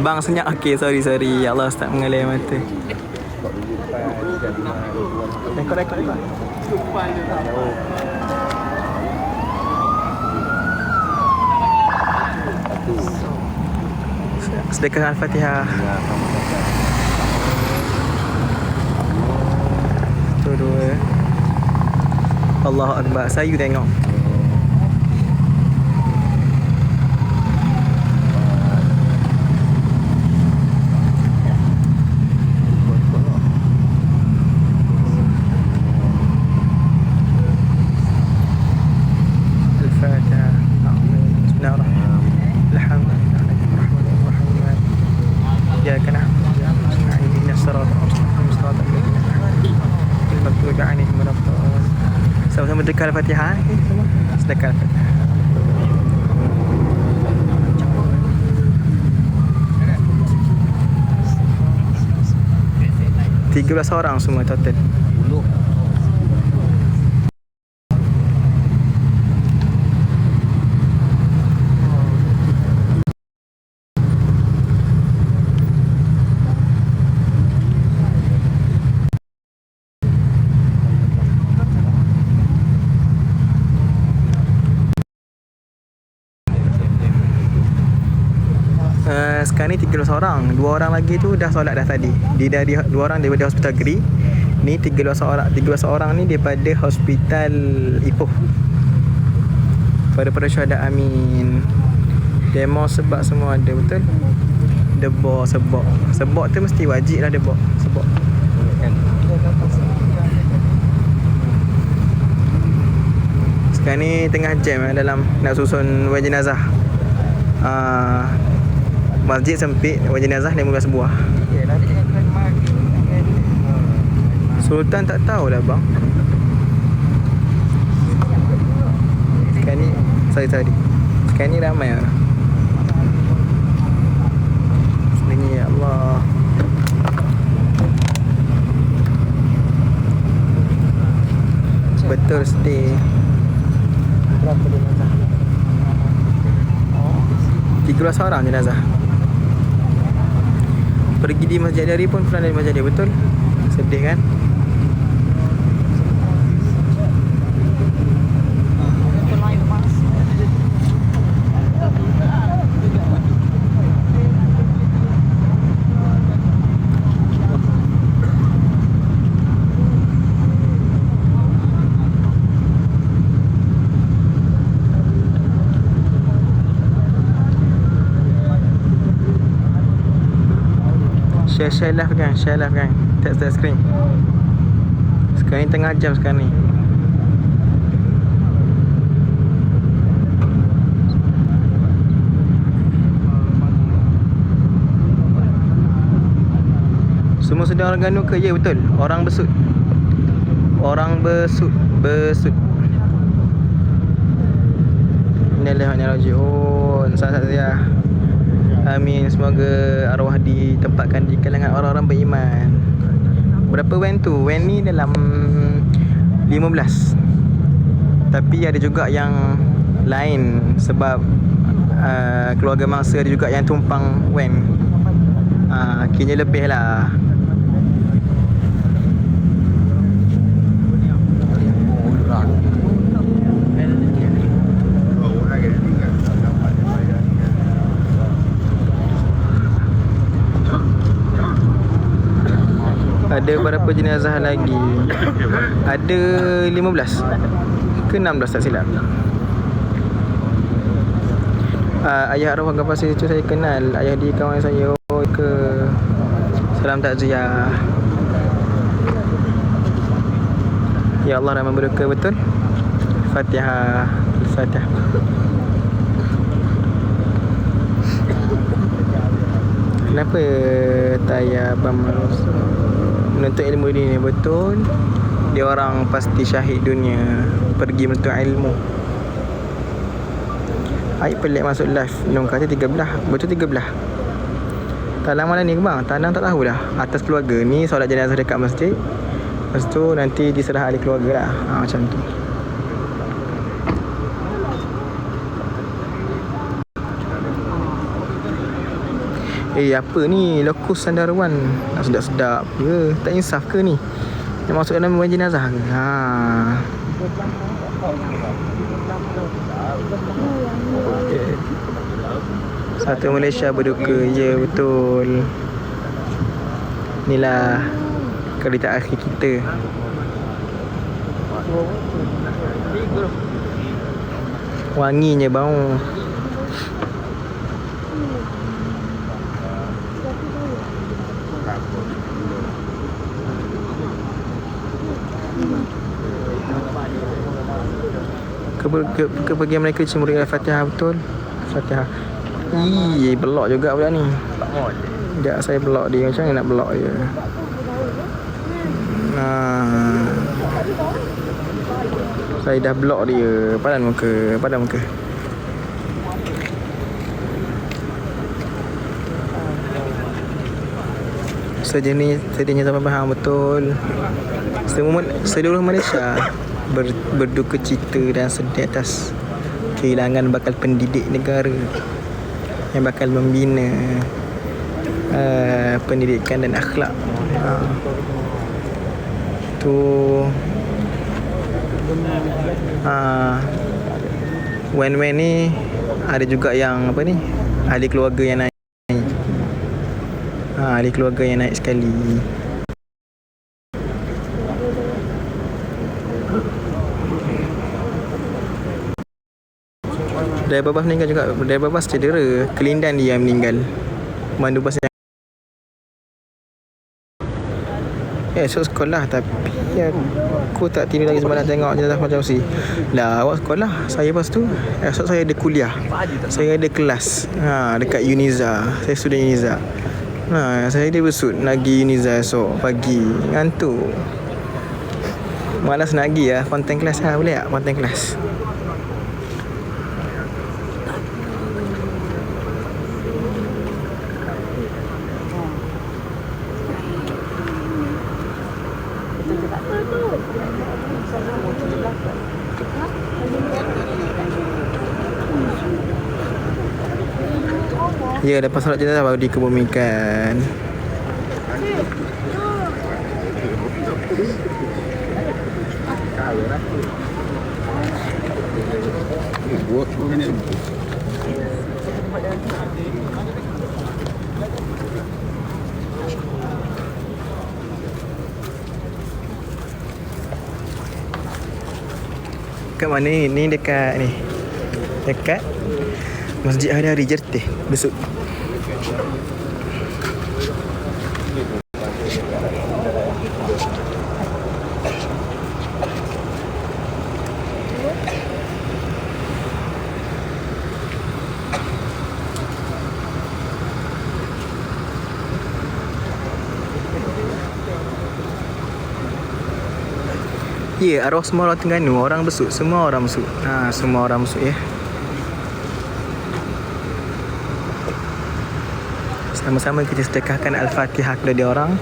Bang senyap okey sorry sorry ya Allah start mengalir mata. Rekod rekod. Sedekah Al-Fatihah. Satu dua. Allahu Akbar. Saya tengok. Dekal Al-Fatihah eh, semua. Sedekah Al-Fatihah. Tiga belas orang semua total. Uh, sekarang ni 13 orang. Dua orang lagi tu dah solat dah tadi. Dia dari Dua orang daripada hospital Geri. Ni 13 orang 13 orang ni daripada hospital Ipoh. Pada para syuhada amin. Demo sebab semua ada betul? Debok sebab Sebab tu mesti wajib lah debok Sebab Sekarang ni tengah jam eh, dalam nak susun wajib jenazah uh, Masjid sempit wajib jenazah 15 buah. Sultan tak tahu lah bang. Sekarang ni Sorry sorry. Sekarang ni ramai orang Sebenarnya ya Allah. Betul stay Berapa jenazah? 13 orang jenazah Pergi di Masjid Dari pun pernah dari Masjid Dari betul? Sedih kan Share share live kan Share live kan Tap tap screen. Sekarang ni tengah jam sekarang ni. Semua sedang orang ganu ke? Ya betul? Orang besut. Orang besut Besut. Innalillahi Salah satu ya Amin. Semoga arwah ditempatkan di kalangan orang-orang beriman. Berapa wan tu? Wan ni dalam 15 Tapi ada juga yang lain Sebab uh, Keluarga mangsa ada juga yang tumpang wan uh, Akhirnya lebih lah Ada berapa jenazah lagi? Ada 15 Ke 16 tak silap. Uh, Ayah arwah kapal saya tu saya kenal. Ayah dia kawan saya oh, ke? Salam takziah. Ya Allah rahmat berduka betul? Fatihah. Fatihah. Kenapa Taya Abang Menuntut ilmu ni betul Dia orang pasti syahid dunia Pergi menuntut ilmu. Aik pelik masuk live Nung kata tiga belah. Betul tiga belah? Mana ni ke bang? Talang tak tahulah. Atas keluarga Ni solat jenazah dekat masjid. Lepas tu nanti diserah ahli keluarga lah. Ha, Macam tu Eh apa ni? Lokus Sandarwan. Nak sedap-sedap ke? Tak insaf ke ni? Nak masuk dalam rumah jenazah ke? Ha. Okay. Satu Malaysia berduka. Ya betul. Inilah Kereta akhir kita. Wanginya bau ke, ke, ke bagian mereka cemuri Al-Fatihah betul? Al-Fatihah Ih, belok juga budak ni. Sekejap saya belok dia. Macam nak belok dia? Nah. Saya dah blok dia. Padan muka Padan muka. Sejenis Sejenis sampai faham betul. Semua Seluruh Malaysia ber, Berduka cita dan sedih atas Kehilangan bakal pendidik negara Yang bakal membina uh, Pendidikan dan akhlak. Uh, Tu uh, When-when ni Ada juga yang Apa ni? Ahli keluarga yang naik. Ha, Ahli keluarga yang naik sekali Driver bas meninggal juga Driver bas cedera Kelindan dia yang meninggal Mandu bas yang Eh, esok sekolah tapi ya, aku tak tidur lagi semalam tengok jenazah macam si. Lah, awak sekolah. Saya lepas tu esok saya ada kuliah. Saya ada kelas. Ha, dekat Uniza. Saya student Uniza. Ha, saya ada besut nak pergi Uniza esok pagi. Ngantuk. Malas nak pergi lah. Konten kelas lah. Boleh tak? Konten kelas. Ya, lepas solat jenazah baru dikebumikan. Kat mana ni? Ni dekat ni. Dekat Masjid Hari-Hari Jertih Besut Yeah, arwah semua orang Tengganu, orang besut, semua orang besut. Ha, semua orang besut ya. Sama-sama kita sedekahkan Al-Fatihah kepada dia orang.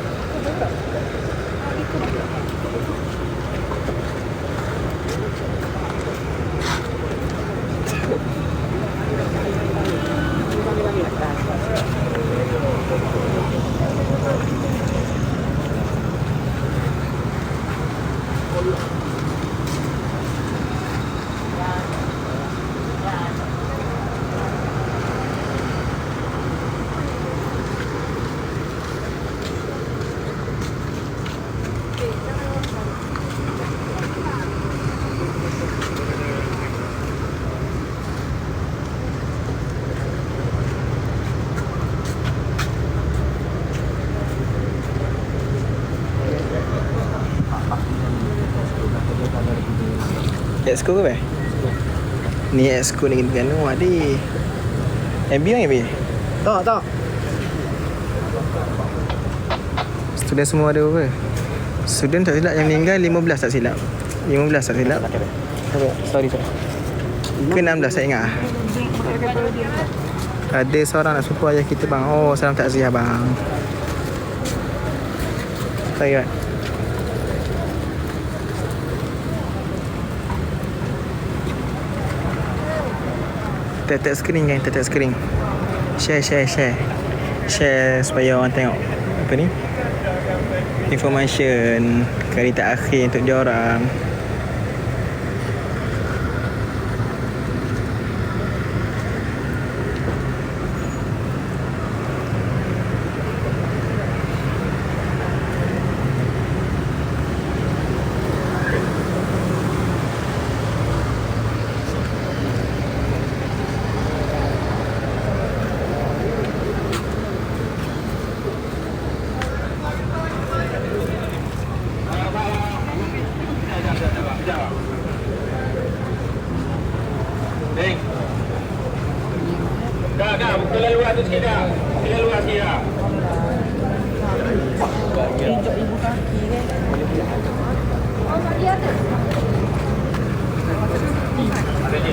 Exco ke apa? Ni Exco ni kita kan ada. MB kan MB? Tak, tak. Student semua ada apa? Student tak silap yang meninggal 15 tak silap. 15 tak silap. Sorry, sorry. Ke 16 saya ingat. ah. Ada seorang nak suku ayah kita bang. Oh, salam takziah bang. Saya kan. Tap-tap screen kan, tap-tap screen. Share, share, share. share supaya orang tengok. Apa ni? Information. Kereta akhir untuk dia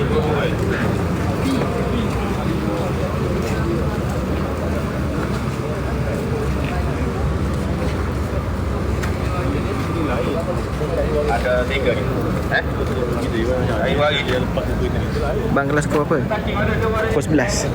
Ada. Ada tiga ni. Eh? Air wari dia lepas tu tadi. bang kelas kau apa pukul 11 tu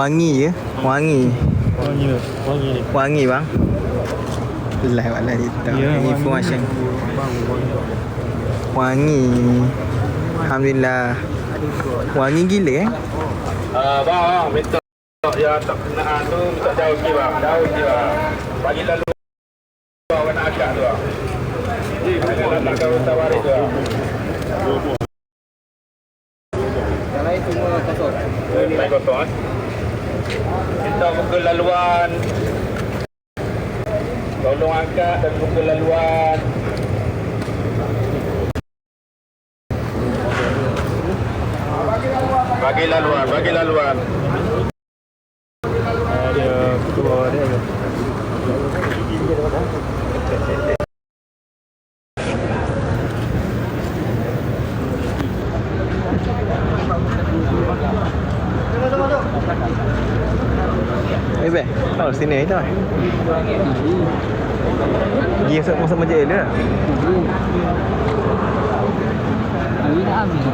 wangi je wangi Wangi tu. Wangi ni. wangi bang lah wala itu information wangi alhamdulillah wangi gila eh Ah, bang, bang, minta yang tak kenaan tu minta jauh sikit bang. Jauh sikit bang. Bagi lalu orang nak agak tu bang. Ji, jangan nak kau tawari tu bang. Yang lain semua kosong. Main kosong eh. Minta buka laluan. Tolong angkat dan buka laluan. Bagi laluan, bagi laluan. Oh sini tu. Dia masuk masuk majlis dia. Ini dah habis.